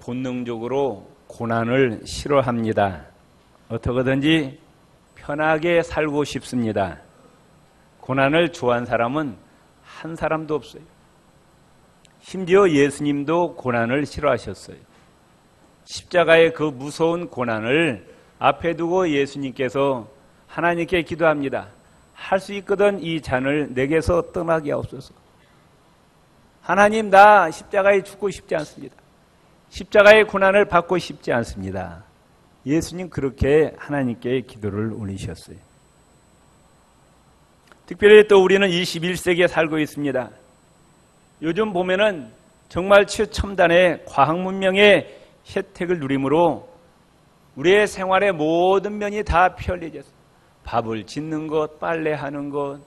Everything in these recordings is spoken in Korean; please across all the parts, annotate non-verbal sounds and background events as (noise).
본능적으로 고난을 싫어합니다. 어떻게든지 편하게 살고 싶습니다. 고난을 좋아하는 사람은 한 사람도 없어요. 심지어 예수님도 고난을 싫어하셨어요. 십자가의 그 무서운 고난을 앞에 두고 예수님께서 하나님께 기도합니다. 할 수 있거든 이 잔을 내게서 떠나게 하옵소서. 하나님 나 십자가에 죽고 싶지 않습니다. 십자가의 고난을 받고 싶지 않습니다. 예수님 그렇게 하나님께 기도를 올리셨어요. 특별히 또 우리는 21세기에 살고 있습니다. 요즘 보면은 정말 최첨단의 과학 문명의 혜택을 누림으로 우리의 생활의 모든 면이 다 편리해졌어요. 밥을 짓는 것, 빨래하는 것,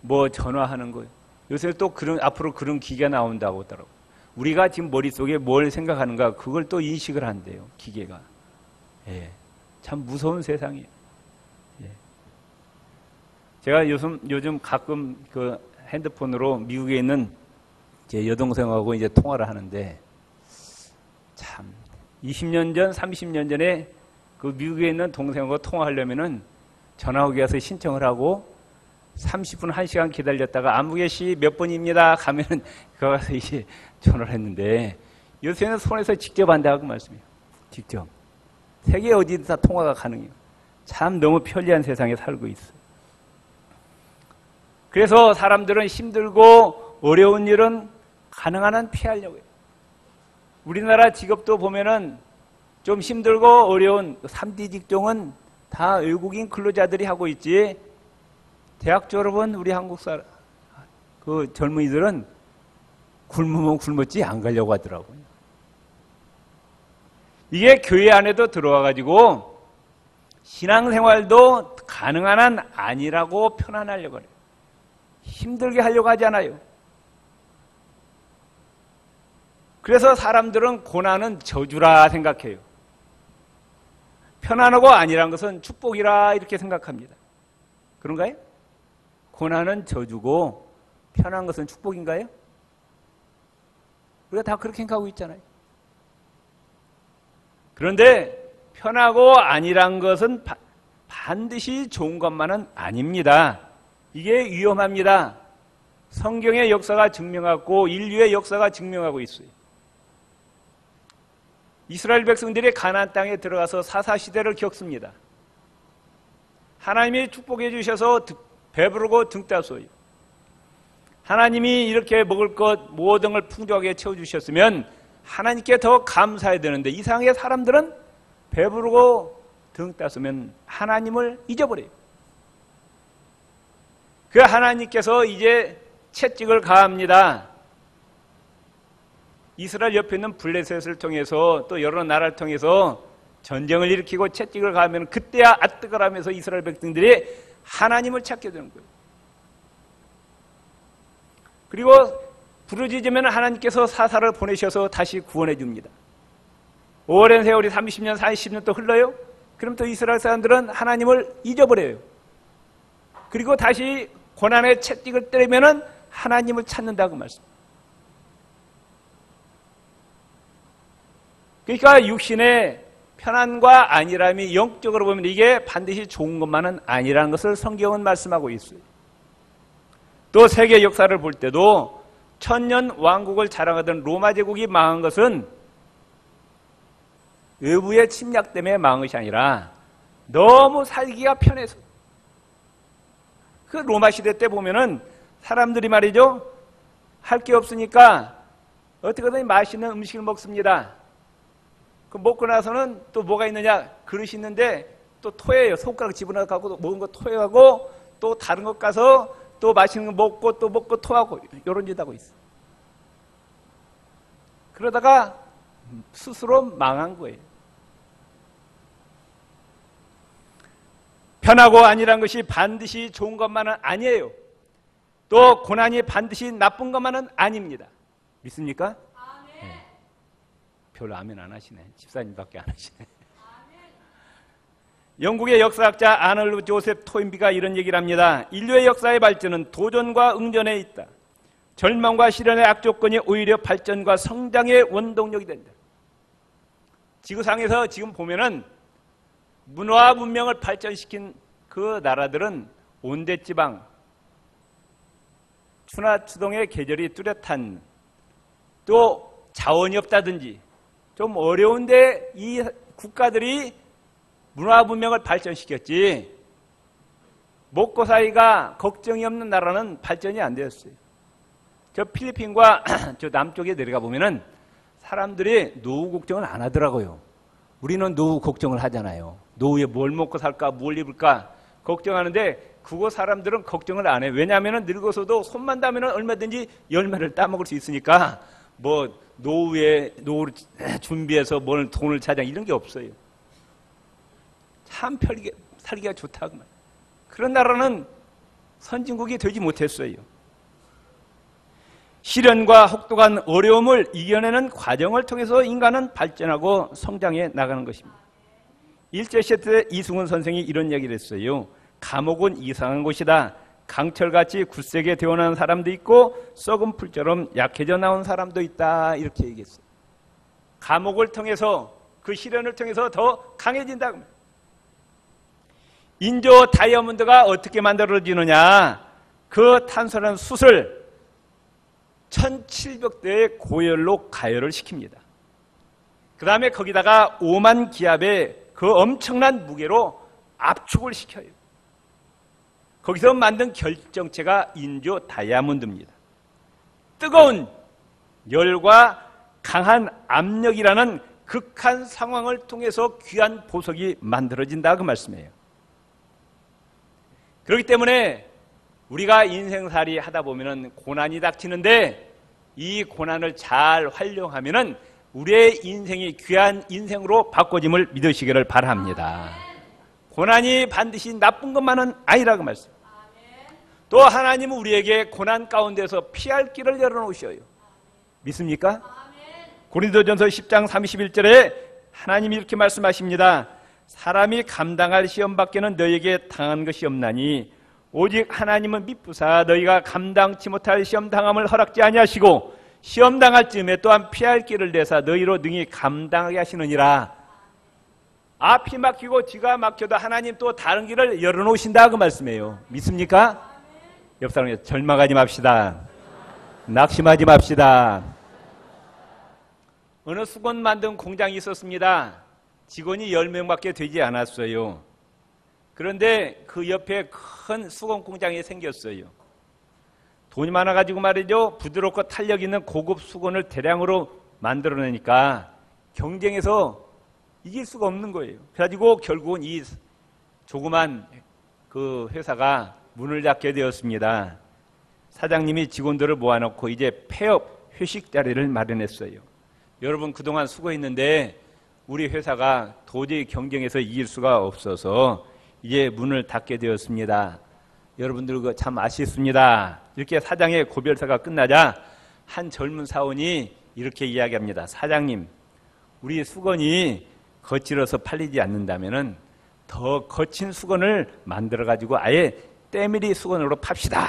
뭐 전화하는 것. 요새 또 그런 앞으로 그런 기계가 나온다고 하더라고. 우리가 지금 머릿속에 뭘 생각하는가 그걸 또 인식을 한대요. 기계가. 예. 참 무서운 세상이에요. 예. 제가 요즘 요즘 가끔 그 핸드폰으로 미국에 있는 제 여동생하고 이제 통화를 하는데 참 20년 전, 30년 전에 그 미국에 있는 동생하고 통화하려면은 전화 오기 와서 신청을 하고 30분, 1시간 기다렸다가 안무개 씨몇 번입니다. 가면은 그거 가서 이제 전화를 했는데 요새는 손에서 직접 한다고 말씀이에요. 직접. 세계 어디든 다 통화가 가능해요. 참 너무 편리한 세상에 살고 있어요. 그래서 사람들은 힘들고 어려운 일은 가능한 한 피하려고 해요. 우리나라 직업도 보면은 좀 힘들고 어려운 3D 직종은 다 외국인 근로자들이 하고 있지. 대학 졸업은 우리 한국 사람, 그 젊은이들은 굶으면 굶었지 안 가려고 하더라고요. 이게 교회 안에도 들어와가지고 신앙생활도 가능한 한 아니라고 편안하려고 그래요. 힘들게 하려고 하지 않아요. 그래서 사람들은 고난은 저주라 생각해요. 편안하고 아니란 것은 축복이라 이렇게 생각합니다. 그런가요? 고난은 저주고 편한 것은 축복인가요? 우리가 다 그렇게 생각하고 있잖아요. 그런데 편하고 아니란 것은 바, 반드시 좋은 것만은 아닙니다. 이게 위험합니다. 성경의 역사가 증명하고 인류의 역사가 증명하고 있어요. 이스라엘 백성들이 가나안 땅에 들어가서 사사 시대를 겪습니다. 하나님이 축복해 주셔서 배부르고 등 따서요. 하나님이 이렇게 먹을 것 모든 걸 풍족하게 채워 주셨으면 하나님께 더 감사해야 되는데 이상하게 사람들은 배부르고 등 따서면 하나님을 잊어버려요. 그 하나님께서 이제 채찍을 가합니다. 이스라엘 옆에 있는 블레셋을 통해서 또 여러 나라를 통해서 전쟁을 일으키고 채찍을 가면 그때야 아뜨걸 하면서 이스라엘 백성들이 하나님을 찾게 되는 거예요. 그리고 부르짖으면 하나님께서 사사를 보내셔서 다시 구원해 줍니다. 오랜 세월이 30년, 40년 또 흘러요. 그럼 또 이스라엘 사람들은 하나님을 잊어버려요. 그리고 다시 고난의 채찍을 때리면은 하나님을 찾는다고 말씀. 그러니까 육신의 편안과 안일함이 영적으로 보면 이게 반드시 좋은 것만은 아니라는 것을 성경은 말씀하고 있어요. 또 세계 역사를 볼 때도 천년 왕국을 자랑하던 로마 제국이 망한 것은 외부의 침략 때문에 망한 것이 아니라 너무 살기가 편해서 그 로마 시대 때 보면은 사람들이 말이죠 할 게 없으니까 어떻게든 맛있는 음식을 먹습니다. 그 먹고 나서는 또 뭐가 있느냐? 그릇이 있는데 또 토해요. 손가락 집어넣어 갖고 먹은 거 토해하고 또 다른 것 가서 또 맛있는 거 먹고 또 먹고 토하고 이런 짓 하고 있어. 그러다가 스스로 망한 거예요. 편하고 아니란 것이 반드시 좋은 것만은 아니에요. 또 고난이 반드시 나쁜 것만은 아닙니다. 믿습니까? 별로 아멘 안 하시네. 집사님밖에 안 하시네. 영국의 역사학자 아널루 조셉 토인비가 이런 얘기를 합니다. 인류의 역사의 발전은 도전과 응전에 있다. 절망과 시련의 악조건이 오히려 발전과 성장의 원동력이 된다. 지구상에서 지금 보면은 문화 문명을 발전시킨 그 나라들은 온대지방, 추나 추동의 계절이 뚜렷한 또 자원이 없다든지 좀 어려운데 이 국가들이 문화 문명을 발전시켰지 먹고 사이가 걱정이 없는 나라는 발전이 안 되었어요. 저 필리핀과 (clears throat) 저 남쪽에 내려가 보면은 사람들이 노후 걱정을 안 하더라고요. 우리는 노후 걱정을 하잖아요. 노후에 뭘 먹고 살까, 뭘 입을까 걱정하는데 그거 사람들은 걱정을 안 해. 왜냐하면 늙어서도 손만 닿으면 얼마든지 열매를 따먹을 수 있으니까 뭐 노후에 노후를 준비해서 뭘 돈을 찾아 이런 게 없어요. 참 편하게 살기가 좋다고 말. 그런 나라는 선진국이 되지 못했어요. 시련과 혹독한 어려움을 이겨내는 과정을 통해서 인간은 발전하고 성장해 나가는 것입니다. 일제 시대 이승훈 선생이 이런 얘기를 했어요. 감옥은 이상한 곳이다. 강철같이 굳세게 되어나는 사람도 있고 썩은 풀처럼 약해져 나온 사람도 있다. 이렇게 얘기했어요. 감옥을 통해서 그 시련을 통해서 더 강해진다. 인조 다이아몬드가 어떻게 만들어지느냐? 그 탄소라는 숯을 1700대의 고열로 가열을 시킵니다. 그 다음에 거기다가 5만 기압의 그 엄청난 무게로 압축을 시켜요. 거기서 만든 결정체가 인조 다이아몬드입니다. 뜨거운 열과 강한 압력이라는 극한 상황을 통해서 귀한 보석이 만들어진다 그 말씀이에요. 그렇기 때문에 우리가 인생살이 하다 보면은 고난이 닥치는데 이 고난을 잘 활용하면은 우리의 인생이 귀한 인생으로 바꿔짐을 믿으시기를 바랍니다. 고난이 반드시 나쁜 것만은 아니라고 말씀. 또 하나님은 우리에게 고난 가운데서 피할 길을 열어놓으셔요. 믿습니까? 고린도전서 10장 31절에 하나님이 이렇게 말씀하십니다. 사람이 감당할 시험 밖에는 너에게 당한 것이 없나니 오직 하나님은 미쁘사 너희가 감당치 못할 시험 당함을 허락지 아니하시고 시험 당할 즈음에 또한 피할 길을 내사 너희로 능히 감당하게 하시느니라. 앞이 막히고 뒤가 막혀도 하나님 또 다른 길을 열어놓으신다 그 말씀이에요. 믿습니까? 옆 사람에 절망하지 맙시다. 낙심하지 맙시다. 어느 수건 만든 공장이 있었습니다. 직원이 10명밖에 되지 않았어요. 그런데 그 옆에 큰 수건 공장이 생겼어요. 돈이 많아가지고 말이죠. 부드럽고 탄력 있는 고급 수건을 대량으로 만들어내니까 경쟁에서 이길 수가 없는 거예요. 그래가지고 결국은 이 조그만 그 회사가 문을 닫게 되었습니다. 사장님이 직원들을 모아놓고 이제 폐업 회식 자리를 마련했어요. 여러분 그동안 수고했는데 우리 회사가 도저히 경쟁에서 이길 수가 없어서 이제 문을 닫게 되었습니다. 여러분들 참 아쉽습니다. 이렇게 사장의 고별사가 끝나자 한 젊은 사원이 이렇게 이야기합니다. 사장님, 우리 수건이 거칠어서 팔리지 않는다면 더 거친 수건을 만들어 가지고 아예 때밀이 수건으로 팝시다.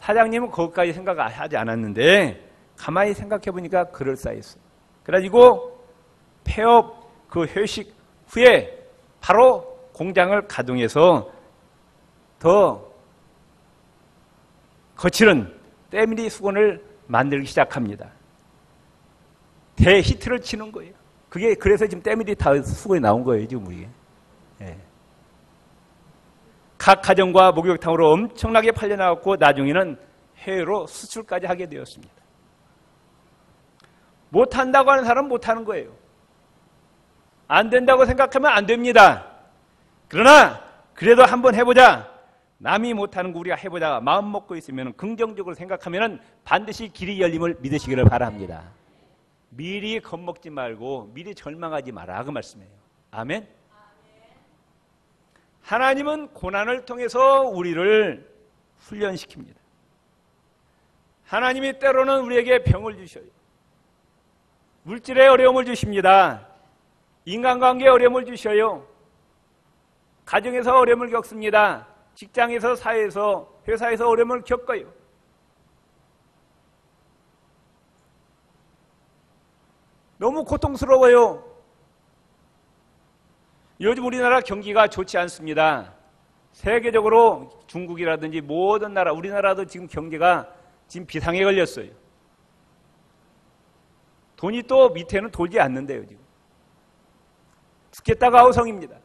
사장님은 그것까지 생각하지 않았는데 가만히 생각해 보니까 그럴싸했어요. 그래가지고 폐업 그 회식 후에 바로 공장을 가동해서 더 거칠은 때밀이 수건을 만들기 시작합니다. 대히트를 치는 거예요. 그게 그래서 지금 때밀이 다 수건이 나온 거예요, 지금 우리. 예. 각 가정과 목욕탕으로 엄청나게 팔려나갔고 나중에는 해외로 수출까지 하게 되었습니다. 못한다고 하는 사람은 못하는 거예요. 안 된다고 생각하면 안 됩니다. 그러나 그래도 한번 해보자. 남이 못하는 거 우리가 해보자. 마음 먹고 있으면 긍정적으로 생각하면 반드시 길이 열림을 믿으시기를 바랍니다. 미리 겁먹지 말고 미리 절망하지 마라 그 말씀이에요. 아멘. 하나님은 고난을 통해서 우리를 훈련시킵니다. 하나님이 때로는 우리에게 병을 주셔요. 물질의 어려움을 주십니다. 인간관계에 어려움을 주셔요. 가정에서 어려움을 겪습니다. 직장에서 사회에서 회사에서 어려움을 겪어요. 너무 고통스러워요. 요즘 우리나라 경기가 좋지 않습니다. 세계적으로 중국이라든지 모든 나라, 우리나라도 지금 경제가 지금 비상에 걸렸어요. 돈이 또 밑에는 돌지 않는데요, 지금. 죽겠다가 허성입니다.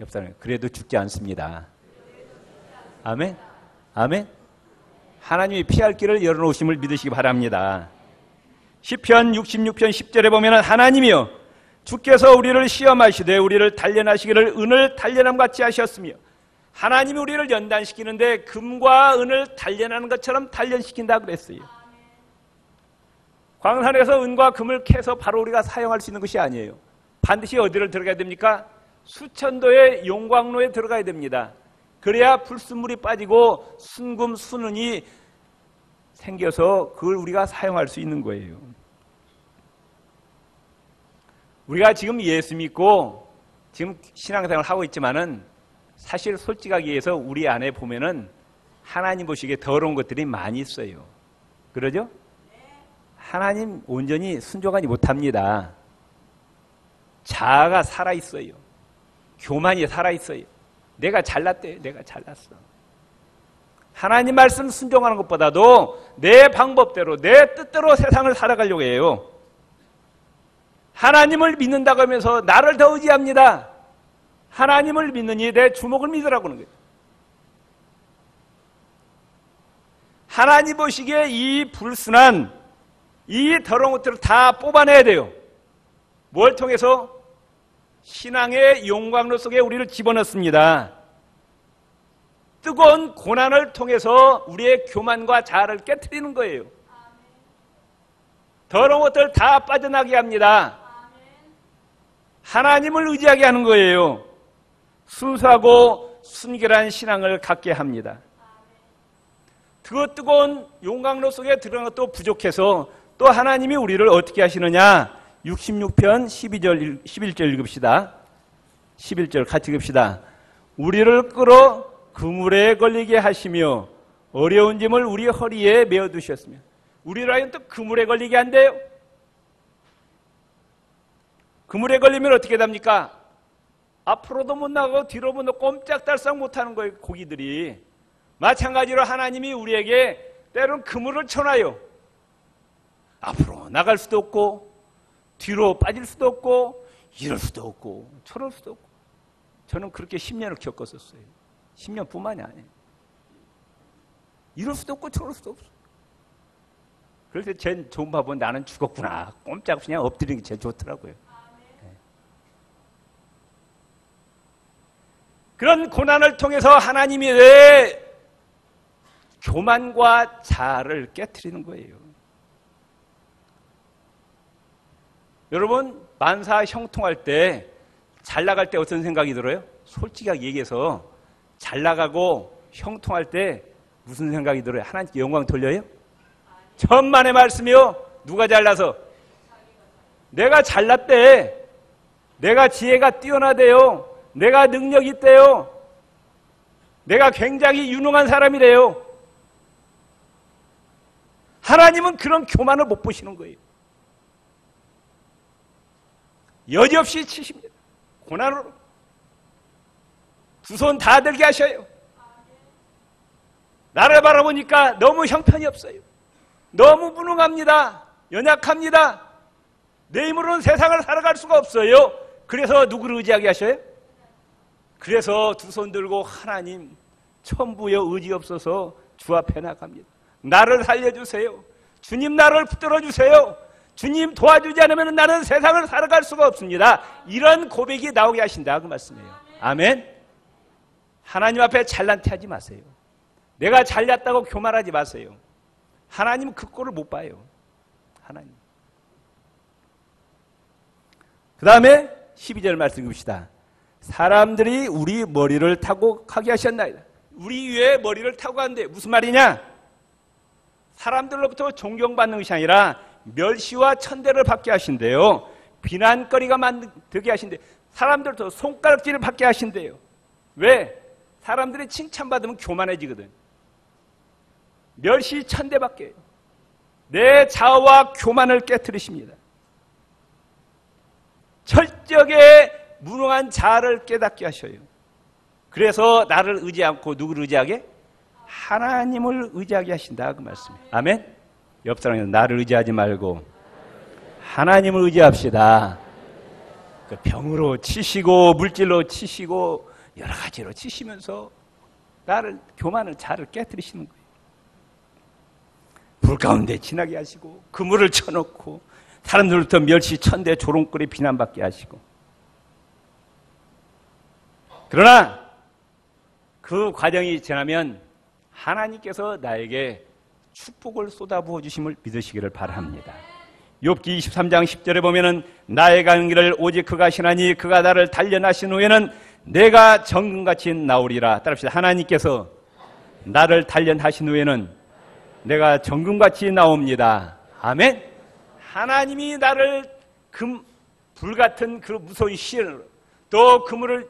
옆 사람, 그래도 죽지 않습니다. 아멘? 아멘? 하나님이 피할 길을 열어놓으심을 믿으시기 바랍니다. 10편 66편 10절에 보면 하나님이여 주께서 우리를 시험하시되 우리를 단련하시기를 은을 단련함 같이 하셨으며 하나님이 우리를 연단시키는데 금과 은을 단련하는 것처럼 단련시킨다 그랬어요. 광산에서 은과 금을 캐서 바로 우리가 사용할 수 있는 것이 아니에요. 반드시 어디를 들어가야 됩니까? 수천도의 용광로에 들어가야 됩니다. 그래야 불순물이 빠지고 순금, 순은이 생겨서 그걸 우리가 사용할 수 있는 거예요. 우리가 지금 예수 믿고 지금 신앙생활을 하고 있지만은 사실 솔직하게 얘기해서 우리 안에 보면은 하나님 보시기에 더러운 것들이 많이 있어요. 그러죠? 하나님 온전히 순종하지 못합니다. 자아가 살아있어요. 교만이 살아있어요. 내가 잘났대 내가 잘났어. 하나님 말씀 순종하는 것보다도 내 방법대로, 내 뜻대로 세상을 살아가려고 해요. 하나님을 믿는다고 하면서 나를 더 의지합니다. 하나님을 믿느니 내 주목을 믿으라고 하는 거예요. 하나님 보시기에 이 불순한 이 더러운 것들을 다 뽑아내야 돼요. 뭘 통해서? 신앙의 용광로 속에 우리를 집어넣습니다. 뜨거운 고난을 통해서 우리의 교만과 자아를 깨뜨리는 거예요. 더러운 것들 다 빠져나게 합니다. 하나님을 의지하게 하는 거예요. 순수하고 순결한 신앙을 갖게 합니다. 그 뜨거운 용광로 속에 들어간 것도 부족해서 또 하나님이 우리를 어떻게 하시느냐? 66편 12절, 11절 읽읍시다. 11절 같이 읽읍시다. 우리를 끌어 그물에 걸리게 하시며 어려운 짐을 우리 허리에 메어 두셨으며 우리를 하여 또 그물에 걸리게 한대요. 그물에 걸리면 어떻게 됩니까? 앞으로도 못 나가고 뒤로도 못 꼼짝달싹 못하는 거예요, 고기들이. 마찬가지로 하나님이 우리에게 때로는 그물을 쳐놔요. 앞으로 나갈 수도 없고, 뒤로 빠질 수도 없고, 이럴 수도 없고, 저럴 수도 없고. 저는 그렇게 10년을 겪었었어요. 10년뿐만이 아니에요. 이럴 수도 없고, 저럴 수도 없어. 그래서 제 좋은 밥은 나는 죽었구나. 꼼짝 그냥 엎드리는 게 제일 좋더라고요. 그런 고난을 통해서 하나님이 왜 교만과 자아를 깨뜨리는 거예요. 여러분 만사 형통할 때 잘 나갈 때 어떤 생각이 들어요? 솔직하게 얘기해서 잘 나가고 형통할 때 무슨 생각이 들어요? 하나님께 영광 돌려요? 천만의 말씀이요. 누가 잘나서? 내가 잘났대. 내가 지혜가 뛰어나대요. 내가 능력이 있대요. 내가 굉장히 유능한 사람이래요. 하나님은 그런 교만을 못 보시는 거예요. 여지없이 치십니다. 고난으로. 두 손 다 들게 하셔요. 나를 바라보니까 너무 형편이 없어요. 너무 무능합니다. 연약합니다. 내 힘으로는 세상을 살아갈 수가 없어요. 그래서 누구를 의지하게 하셔요? 그래서 두 손 들고 하나님 천부여 의지 없어서 주 앞에 나갑니다. 나를 살려주세요. 주님 나를 붙들어 주세요. 주님 도와주지 않으면 나는 세상을 살아갈 수가 없습니다. 이런 고백이 나오게 하신다 그 말씀이에요. 아멘. 하나님 앞에 잘난 태 하지 마세요. 내가 잘났다고 교만하지 마세요. 하나님 그 꼴을 못 봐요. 하나님. 그 다음에 12절 말씀 읽읍시다. 사람들이 우리 머리를 타고 가게 하셨나이다. 우리 위에 머리를 타고 간대. 무슨 말이냐? 사람들로부터 존경받는 것이 아니라 멸시와 천대를 받게 하신대요. 비난거리가 되게 하신대. 사람들도 손가락질을 받게 하신대요. 왜? 사람들이 칭찬받으면 교만해지거든. 멸시 천대 받게. 내 자아와 교만을 깨뜨리십니다. 철저하게 무능한 자아를 깨닫게 하셔요. 그래서 나를 의지 않고 누구를 의지하게? 하나님을 의지하게 하신다 그 말씀이에요. 아멘. 옆 사람이 나를 의지하지 말고 하나님을 의지합시다. 그 병으로 치시고 물질로 치시고 여러 가지로 치시면서 나를 교만을 자를 깨뜨리시는 거예요. 불 가운데 지나게 하시고 그물을 쳐놓고 사람들부터 멸시 천대 조롱거리 비난받게 하시고 그러나 그 과정이 지나면 하나님께서 나에게 축복을 쏟아부어 주심을 믿으시기를 바랍니다. 욥기 23장 10절에 보면은 나의 가는 길을 오직 그가 신하니 그가 나를 단련하신 후에는 내가 정금같이 나오리라. 따릅시다. 하나님께서 나를 단련하신 후에는 내가 정금같이 나옵니다. 아멘. 하나님이 나를 금 불 같은 그 무서운 시련으로 또 그물을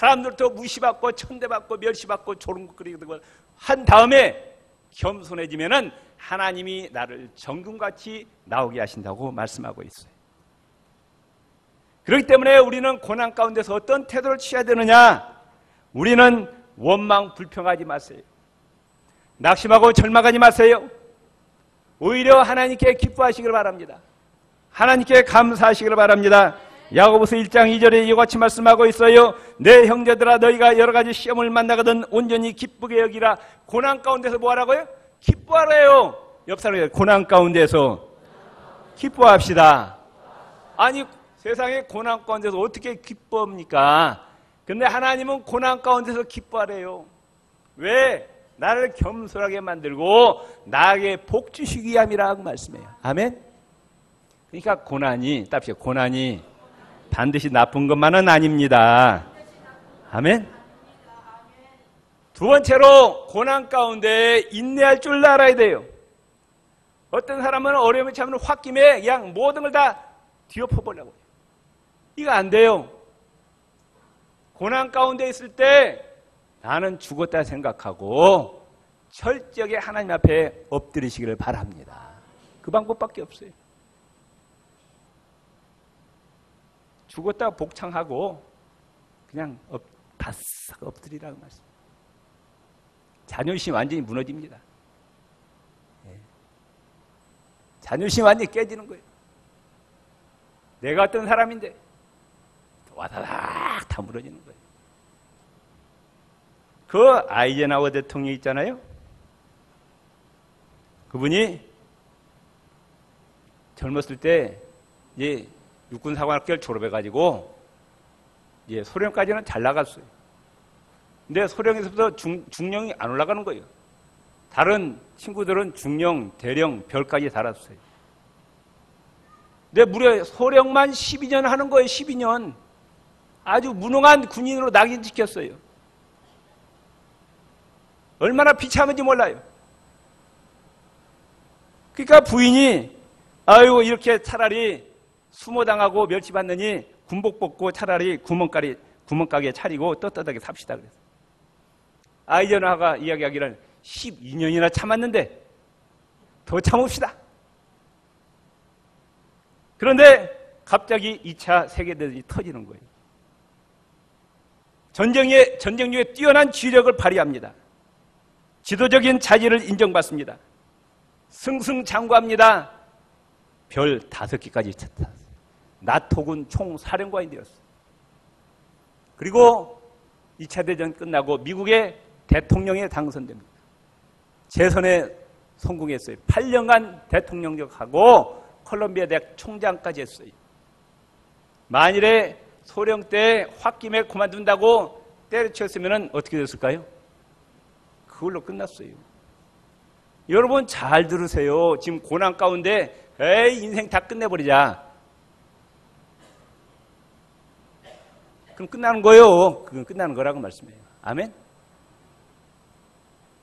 사람들도 무시받고 천대받고 멸시받고 조롱거리고 한 다음에 겸손해지면은 하나님이 나를 정금같이 나오게 하신다고 말씀하고 있어요. 그렇기 때문에 우리는 고난 가운데서 어떤 태도를 취해야 되느냐? 우리는 원망 불평하지 마세요. 낙심하고 절망하지 마세요. 오히려 하나님께 기뻐하시길 바랍니다. 하나님께 감사하시길 바랍니다. 야고보서 1장 2절에 이와 같이 말씀하고 있어요. 내 형제들아 너희가 여러 가지 시험을 만나거든 온전히 기쁘게 여기라. 고난 가운데서 뭐 하라고요? 기뻐하래요. 옆 사람이 고난 가운데서 기뻐합시다. 아니 세상에 고난 가운데서 어떻게 기뻐합니까? 근데 하나님은 고난 가운데서 기뻐하래요. 왜? 나를 겸손하게 만들고 나에게 복 주시기 위함이라고 말씀해요. 아멘? 그러니까 고난이, 답시다. 고난이 반드시 나쁜 것만은 아닙니다. 아멘? 두 번째로 고난 가운데 인내할 줄 알아야 돼요. 어떤 사람은 어려움을 참는 홧김에 그냥 모든 걸 다 뒤엎어보려고 해요. 이거 안 돼요. 고난 가운데 있을 때 나는 죽었다 생각하고 철저하게 하나님 앞에 엎드리시기를 바랍니다. 그 방법밖에 없어요. 죽었다 복창하고 그냥 엎, 바싹 엎드리라고 말씀. 자존심 완전히 무너집니다. 예. 자존심 완전히 깨지는 거예요. 내가 어떤 사람인데 와다닥 다 무너지는 거예요. 그 아이젠하워 대통령 있잖아요. 그분이 젊었을 때 이제 육군사관학교를 졸업해가지고 예, 소령까지는 잘 나갔어요. 근데 소령에서부터 중, 중령이 안 올라가는 거예요. 다른 친구들은 중령, 대령, 별까지 달았어요. 근데 무려 소령만 12년 하는 거예요, 12년. 아주 무능한 군인으로 낙인시켰어요. 얼마나 비참한지 몰라요. 그러니까 부인이 아이고 이렇게 차라리 수모당하고 멸치받느니 군복 벗고 차라리 구멍가게, 구멍가게 차리고 떳떳하게 삽시다 그래서. 아이젠하가 이야기하기를 12년이나 참았는데 더 참읍시다. 그런데 갑자기 2차 세계대전이 터지는 거예요. 전쟁에, 전쟁 중에 뛰어난 지력을 발휘합니다. 지도적인 자질을 인정받습니다. 승승장구합니다. 별 다섯 개까지 쳤다. 나토군 총사령관이 되었어요. 그리고 2차 대전 끝나고 미국의 대통령에 당선됩니다. 재선에 성공했어요. 8년간 대통령직하고 콜롬비아 대학 총장까지 했어요. 만일에 소령 때 홧김에 그만둔다고 때려쳤으면 어떻게 됐을까요? 그걸로 끝났어요. 여러분 잘 들으세요. 지금 고난 가운데 에이 인생 다 끝내버리자. 그럼 끝나는 거예요. 그건 끝나는 거라고 말씀해요. 아멘?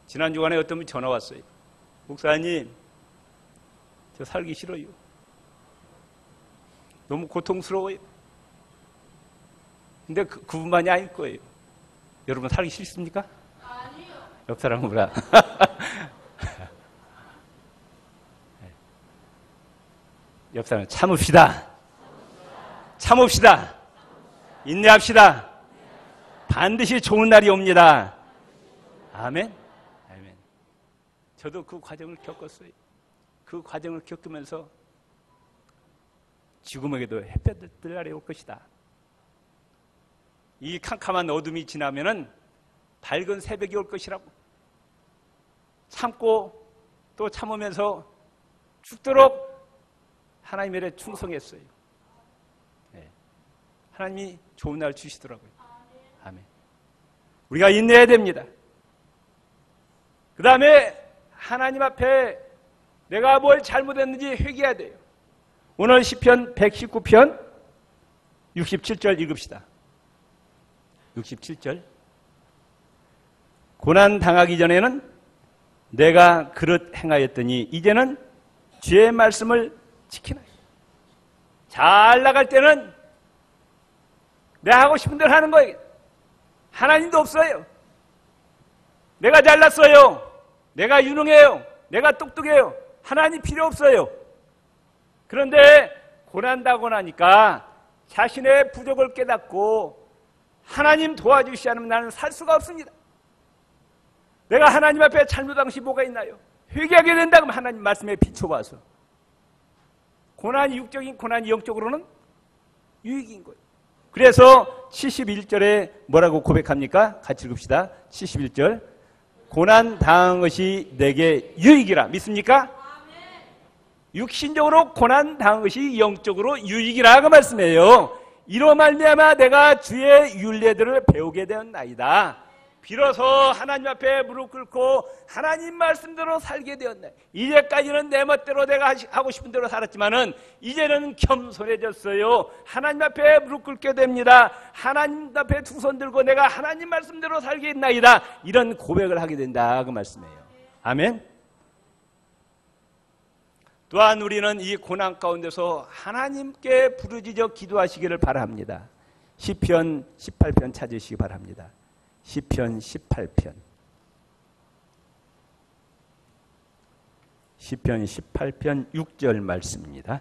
지난 주간에 어떤 분이 전화 왔어요. 목사님, 저 살기 싫어요. 너무 고통스러워요. 근데 그, 그분만이 아닐 거예요. 여러분 살기 싫습니까? 아니요. 옆 사람 뭐라? (laughs) 옆 사람 참읍시다. 참읍시다. 인내합시다. 반드시 좋은 날이 옵니다. 아멘. 아멘. 저도 그 과정을 겪었어요. 그 과정을 겪으면서 지금에게도 햇볕 뜰 날이 올 것이다. 이 캄캄한 어둠이 지나면은 밝은 새벽이 올 것이라고 참고 또 참으면서 죽도록 하나님의 일에 충성했어요. 네. 하나님이 좋은 날 주시더라고요. 아멘. 우리가 인내해야 됩니다. 그 다음에 하나님 앞에 내가 뭘 잘못했는지 회개해야 돼요. 오늘 시편 119편 67절 읽읍시다. 67절. 고난 당하기 전에는 내가 그릇 행하였더니 이제는 주의 말씀을 지키나. 잘 나갈 때는 내가 하고 싶은 대로 하는 거예요. 하나님도 없어요. 내가 잘났어요. 내가 유능해요. 내가 똑똑해요. 하나님 필요 없어요. 그런데 고난다고 나니까 자신의 부족을 깨닫고 하나님 도와주시 않으면 나는 살 수가 없습니다. 내가 하나님 앞에 것이 뭐가 있나요? 회개하게 된다 면 하나님 말씀에 비춰봐서 고난이 육적인 고난이 영적으로는 유익인 거예요. 그래서 71절에 뭐라고 고백합니까? 같이 읽읍시다. 71절. 고난 당한 것이 내게 유익이라. 믿습니까? 육신적으로 고난 당한 것이 영적으로 유익이라 그 말씀이에요. 이로 말미암아 내가 주의 윤례들을 배우게 되었나이다. 비로소 하나님 앞에 무릎 꿇고 하나님 말씀대로 살게 되었네. 이제까지는 내 멋대로 내가 하고 싶은 대로 살았지만은 이제는 겸손해졌어요. 하나님 앞에 무릎 꿇게 됩니다. 하나님 앞에 두 손 들고 내가 하나님 말씀대로 살게 했나이다. 이런 고백을 하게 된다. 그 말씀이에요. 아멘. 또한 우리는 이 고난 가운데서 하나님께 부르짖어 기도하시기를 바랍니다. 시편 18편 찾으시기 바랍니다. 시편 18편 시편 18편 6절 말씀입니다.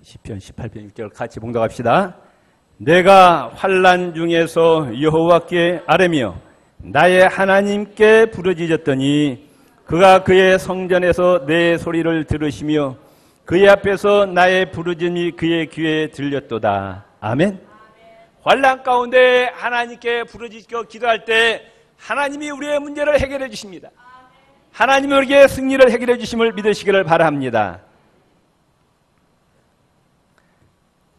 시편 18편 6절 같이 봉독합시다. 내가 환란 중에서 여호와께 아뢰며 나의 하나님께 부르짖었더니 그가 그의 성전에서 내 소리를 들으시며 그의 앞에서 나의 부르짖음이 그의 귀에 들렸도다. 아멘. 환란 가운데 하나님께 부르짖고 기도할 때 하나님이 우리의 문제를 해결해 주십니다. 하나님이 우리에게 승리를 해결해 주심을 믿으시기를 바랍니다.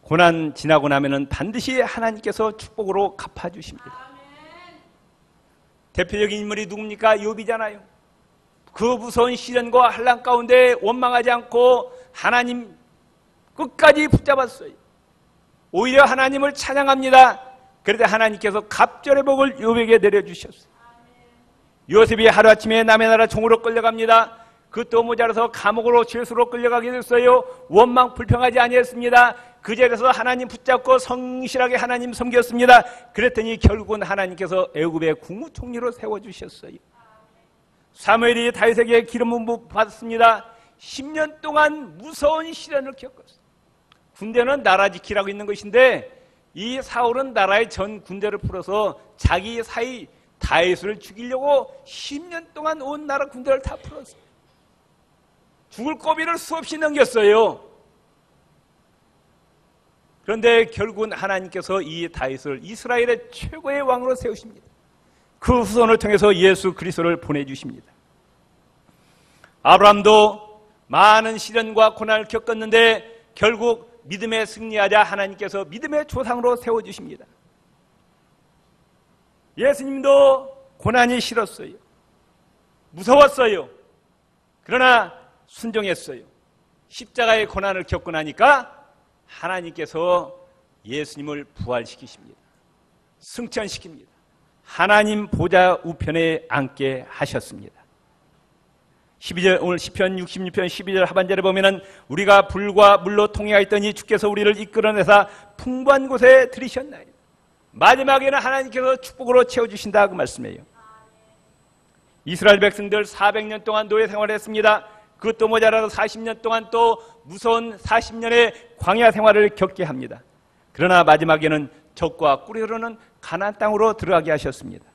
고난 지나고 나면은 반드시 하나님께서 축복으로 갚아 주십니다. 대표적인 인물이 누굽니까? 욥이잖아요. 그 무서운 시련과 한란 가운데 원망하지 않고 하나님 끝까지 붙잡았어요. 오히려 하나님을 찬양합니다. 그런데 하나님께서 갑절의 복을 요백에 내려주셨어요. 요셉이 하루아침에 남의 나라 종으로 끌려갑니다. 그또 모자라서 감옥으로 죄수로 끌려가게 됐어요. 원망 불평하지 아니했습니다. 그 자리에서 하나님 붙잡고 성실하게 하나님 섬겼습니다. 그랬더니 결국은 하나님께서 애굽의 국무총리로 세워주셨어요. 사무엘이 다윗에게 기름 부음 받았습니다. 10년 동안 무서운 시련을 겪었어요. 군대는 나라 지키라고 있는 것인데 이 사울은 나라의 전 군대를 풀어서 자기 사이 다윗을 죽이려고 10년 동안 온 나라 군대를 다 풀었어요. 죽을 고비를 수없이 넘겼어요. 그런데 결국은 하나님께서 이 다윗을 이스라엘의 최고의 왕으로 세우십니다. 그 후손을 통해서 예수 그리스도를 보내 주십니다. 아브람도 많은 시련과 고난을 겪었는데 결국 믿음에 승리하자 하나님께서 믿음의 조상으로 세워주십니다. 예수님도 고난이 싫었어요. 무서웠어요. 그러나 순종했어요. 십자가의 고난을 겪고 나니까 하나님께서 예수님을 부활시키십니다. 승천시킵니다. 하나님 보좌 우편에 앉게 하셨습니다. 12절 오늘 시편 66편 12절 하반절에 보면은 우리가 불과 물로 통행하였더니 주께서 우리를 이끌어내사 풍부한 곳에 들이셨나요. 마지막에는 하나님께서 축복으로 채워 주신다 그 말씀이에요. 이스라엘 백성들 400년 동안 노예 생활했습니다. 그것도 모자라서 40년 동안 또 무서운 40년의 광야 생활을 겪게 합니다. 그러나 마지막에는 적과 꿀이 흐르는 가나안 땅으로 들어가게 하셨습니다.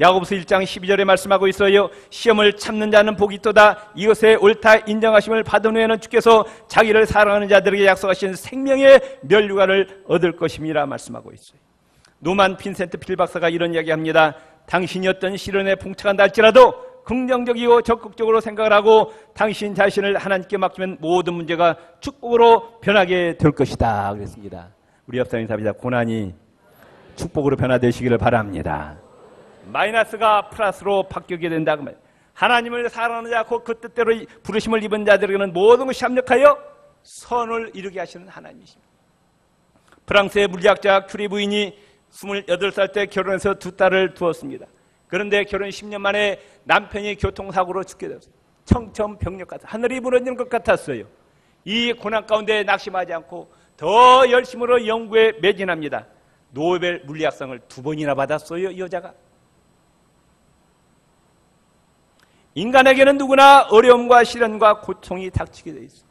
야고보서 1장 12절에 말씀하고 있어요. 시험을 참는 자는 복이 있도다. 이것에 옳다 인정하심을 받은 후에는 주께서 자기를 사랑하는 자들에게 약속하신 생명의 면류관을 얻을 것임이라 말씀하고 있어요. 노만 핀센트 필 박사가 이런 이야기합니다. 당신이 어떤 시련에 봉착한다 할지라도 긍정적이고 적극적으로 생각을 하고 당신 자신을 하나님께 맡기면 모든 문제가 축복으로 변하게 될 것이다. 그랬습니다. 우리 옆사님 답이다. 고난이 축복으로 변화되시기를 바랍니다. 마이너스가 플러스로 바뀌게 된다. 그 말. 하나님을 사랑하는 자, 그 뜻대로 부르심을 입은 자들에게는 모든 것이 합력하여 선을 이루게 하시는 하나님이십니다. 프랑스의 물리학자 큐리 부인이 28살 때 결혼해서 두 딸을 두었습니다. 그런데 결혼 10년 만에 남편이 교통사고로 죽게 되었어요. 청천벽력 같아 하늘이 무너지는 것 같았어요. 이 고난 가운데 낙심하지 않고 더 열심으로 연구에 매진합니다. 노벨 물리학상을 두 번이나 받았어요, 이 여자가. 인간에게는 누구나 어려움과 시련과 고통이 닥치게 돼 있어.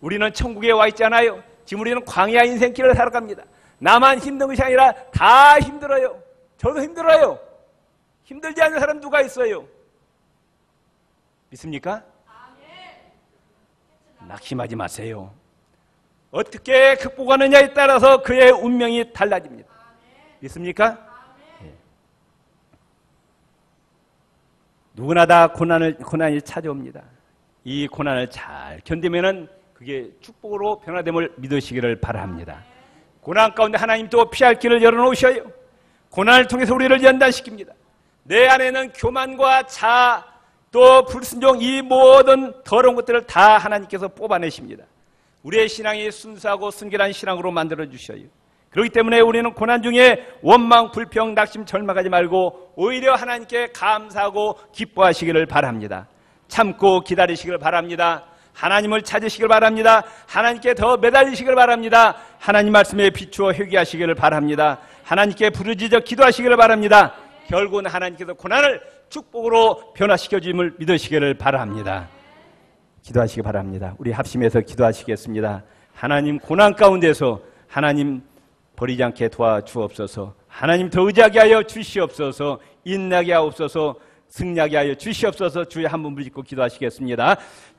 우리는 천국에 와 있잖아요. 지금 우리는 광야 인생길을 살아갑니다. 나만 힘든 것이 아니라 다 힘들어요. 저도 힘들어요. 힘들지 않은 사람 누가 있어요? 믿습니까? 낙심하지 마세요. 어떻게 극복하느냐에 따라서 그의 운명이 달라집니다. 믿습니까? 누구나 다 고난을, 고난이 찾아옵니다. 이 고난을 잘 견디면은 그게 축복으로 변화됨을 믿으시기를 바랍니다. 고난 가운데 하나님 또 피할 길을 열어놓으셔요. 고난을 통해서 우리를 연단시킵니다. 내 안에는 교만과 자, 또 불순종 이 모든 더러운 것들을 다 하나님께서 뽑아내십니다. 우리의 신앙이 순수하고 순결한 신앙으로 만들어 주셔요. 그렇기 때문에 우리는 고난 중에 원망, 불평, 낙심, 절망하지 말고 오히려 하나님께 감사하고 기뻐하시기를 바랍니다. 참고 기다리시기를 바랍니다. 하나님을 찾으시길 바랍니다. 하나님께 더 매달리시길 바랍니다. 하나님 말씀에 비추어 회개하시기를 바랍니다. 하나님께 부르짖어 기도하시기를 바랍니다. 결국은 하나님께서 고난을 축복으로 변화시켜 주임을 믿으시기를 바랍니다. 기도하시기 바랍니다. 우리 합심해서 기도하시겠습니다. 하나님 고난 가운데서 하나님 버리지 않게 도와주옵소서. 하나님 더 의지하게 하여 주시옵소서. 인나게 하옵소서. 승리하게 하여 주시옵소서. 주의 한번 부짓고 기도하시겠습니다.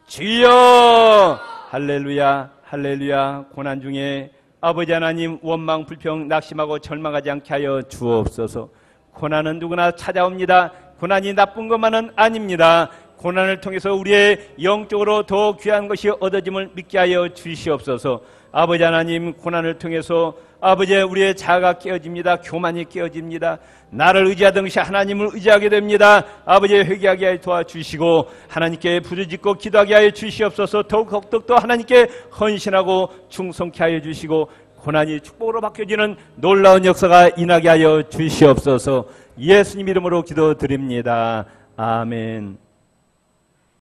주여 할렐루야 할렐루야 고난 중에 아버지 하나님 원망 불평 낙심하고 절망하지 않게 하여 주옵소서. 고난은 누구나 찾아옵니다. 고난이 나쁜 것만은 아닙니다. 고난을 통해서 우리의 영적으로 더 귀한 것이 얻어짐을 믿게 하여 주시옵소서. 아버지 하나님 고난을 통해서 아버지 우리의 자아가 깨어집니다. 교만이 깨어집니다. 나를 의지하던 것이 하나님을 의지하게 됩니다. 아버지 회개하게 하여 도와주시고 하나님께 부르짖고 기도하게 하여 주시옵소서. 더욱 더욱더 하나님께 헌신하고 충성케 하여 주시고 고난이 축복으로 바뀌어지는 놀라운 역사가 인하게 하여 주시옵소서. 예수님 이름으로 기도드립니다. 아멘.